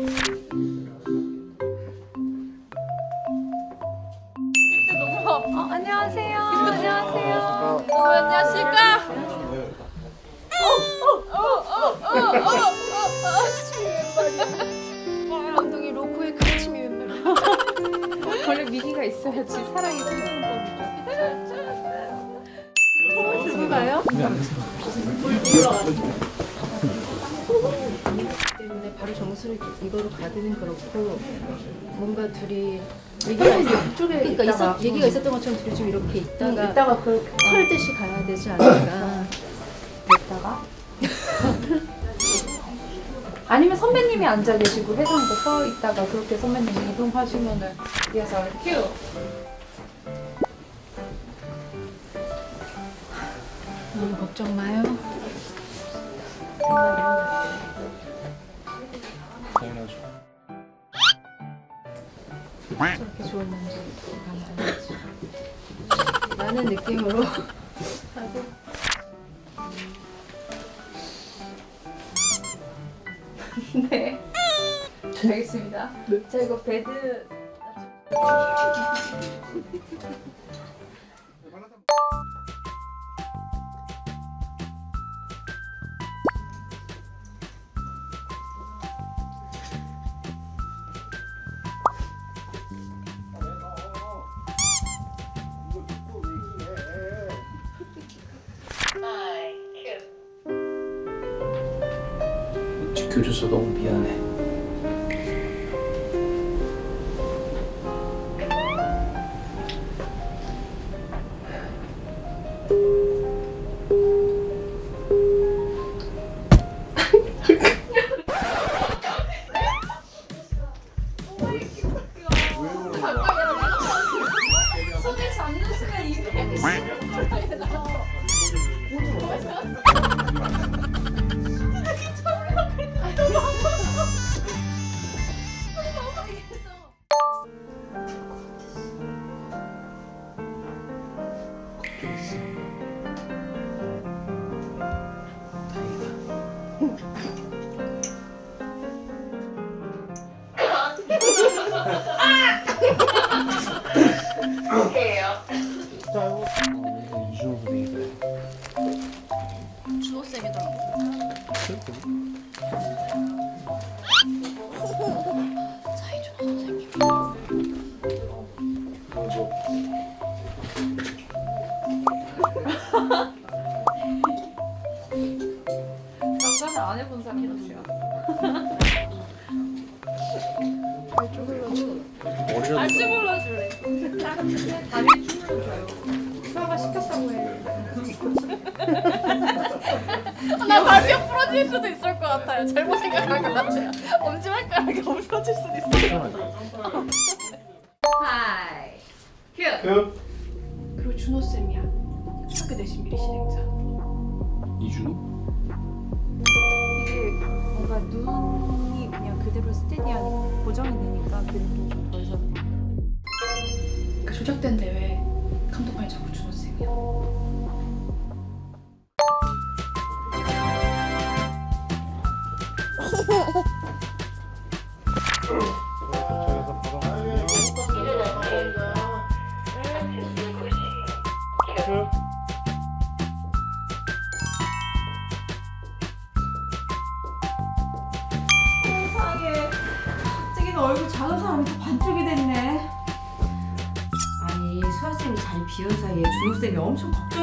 어, 안녕하세요. 안녕하세요. 어, 안녕하십니까? 어, 있어야지 사랑이 생기는 법이죠. 통을 들고 가요? 네, 바로 정수를 이거로 가드는 그렇고 뭔가 둘이 얘기가 그쪽에 그러니까 있었, 얘기가 있었던 것처럼 둘이 좀 이렇게 있다가 이따가 그 털듯이 가야 되지 않을까. 이따가? 아니면 선배님이 앉아 계시고 혜성이가 서 있다가 그렇게 선배님이 이동하시면은 위에서 큐. 너무 걱정 마요. 당연 저렇게 좋은 남자를 감당하지. 라는 느낌으로. 하고 네. 알겠습니다. 자 이거 베드 지켜줘서 너무 미안 해. 어, 이준호 선생님이래. 장관을 머리라도 불러줄래 다리 춤을 줘요 수아가 시켰다고 해 나 발표 부러질 수도 있을 것 같아요. 잘못 생각한 것 같아요. 엄지발가락이 없어질 수도 있어요. 하이 그 그리고 준호 쌤이야. 학교 내신 미리 실행자. 이준호? 뭔가 눈이 그냥 그대로 스테디하니 고정이 되니까 그 느낌이 좀덜 서는 것 같아요 그 조작된 대회 감독관이 자꾸 준호 쌤이야. 세 비운 사이에 준호쌤이 엄청 걱정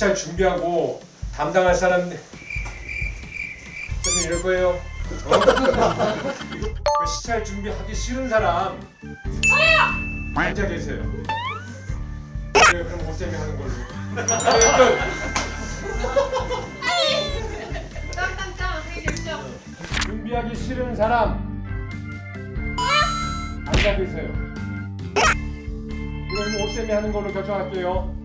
이 시찰 준비하고 담당할 사람 쌤들 이럴 거예요. 어? 그 시찰 준비하기 싫은 사람. 앉아 계세요. 네, 그럼 오쌤이 하는 걸로. 준비하기 싫은 사람 앉아 계세요. 그럼 오쌤이 하는 걸로 결정할게요.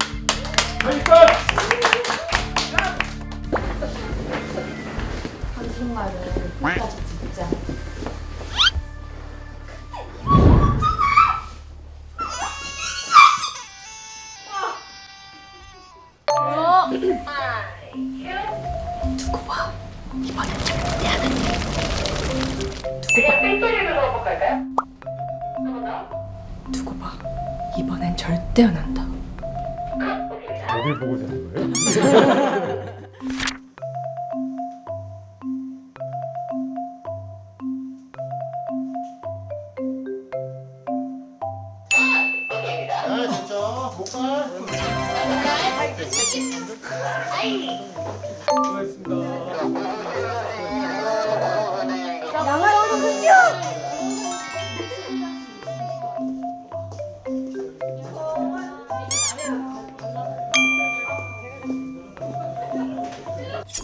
두고 봐. 이번엔 절대 안 한다. 어딜 보고 되는 거예요?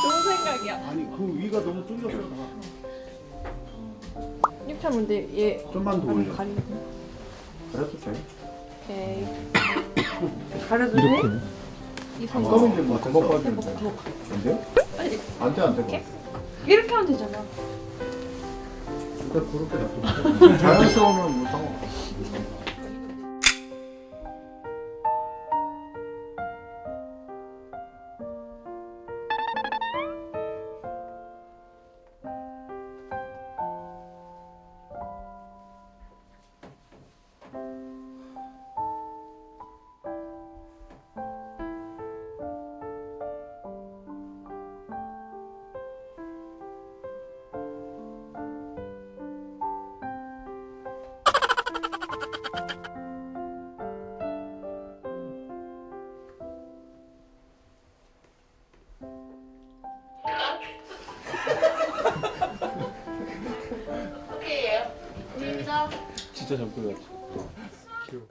좋은 생각이야. 아니 그 위가 너무 뚫렸어. 입참 근데 얘 좀만 더 올려. 가리. 그래도 돼. 오케이. 가려도 돼? 이상. 그러면 이제 뭐 금방 빠지는데. 안 돼? 안돼 안 돼. 이렇게 하면 되잖아. 일단 그렇게 놔둬. 자연스러우면 뭐 상관없어. 진짜 잠깐 같지. 귀여워.